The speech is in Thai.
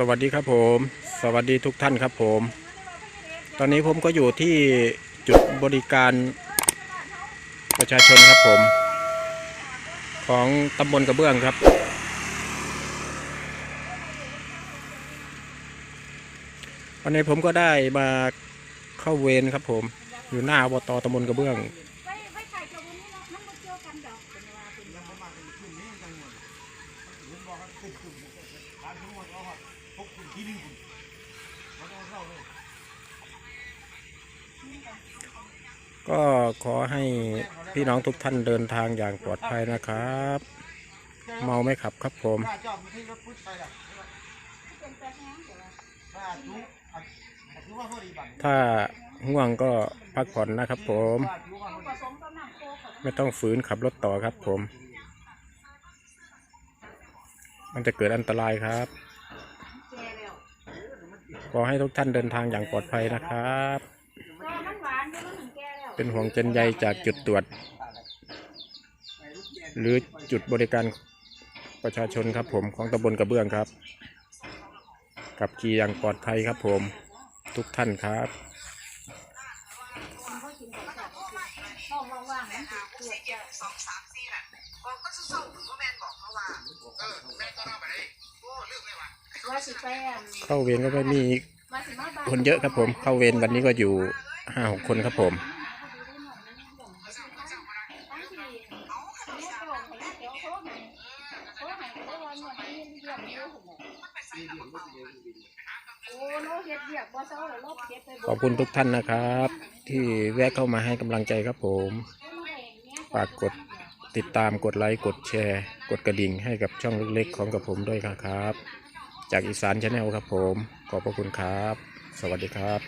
สวัสดีครับผม สวัสดีทุกท่านครับผม ตอนนี้ผมก็อยู่ที่จุดบริการประชาชนครับผม ของตำบลกระเบื้องครับ วันนี้ผมก็ได้มาเข้าเวรครับผม อยู่หน้าอบตตำบลกระเบื้อง กับวันนี้เนาะมันมาเจอกันดอกเป็นว่าเป็นว่าก็ขอให้พี่น้องทุกท่านเดินทางอย่างปลอดภัยนะครับ เมาไม่ขับครับผมถ้าจอดที่รถพุทธไปละเป็นแปลงแห้งแต่ว่าถ้าทุกอันถือว่าพอดีบัตรถ้าง่วงก็พักผ่อนนะครับผม ไม่ต้องฝืนขับรถต่อครับผม มันจะเกิดอันตรายครับ ขอให้ทุกท่านเดินทางอย่างปลอดภัยนะครับ เป็นห่วงเจนใยจากจุดตรวจ หรือจุดบริการประชาชนครับผมของตำบลกระเบื้องครับ กับขี่อย่างปลอดภัยครับผมทุกท่านครับว่างๆนะสองสามสี่น่ะก็สู้ๆ สิไปอันเข้าเวรก็ไม่มีว่าสิมาบ้าคนเยอะครับผม เข้าเวรวันนี้ก็อยู่ห้าหกคนครับผมทั้งที่แม่ก็บอกให้เดี๋ยวโทรให้โทรให้ก็ได้ว่าเนี่ยมันมีเรื่องอยู่โอ้โนเฮ็ดเรียกบ่เซาแล้วลบเก็บไปขอบคุณทุกท่านนะครับ ที่แวะเข้ามาให้กำลังใจครับผม ฝากกดติดตามกดไลค์ กดแชร์ กดกระดิ่งให้กับช่องเล็กๆของกับผมด้วยครับ จากอีสานชาแนลครับผม ขอบพระคุณครับ สวัสดีครับ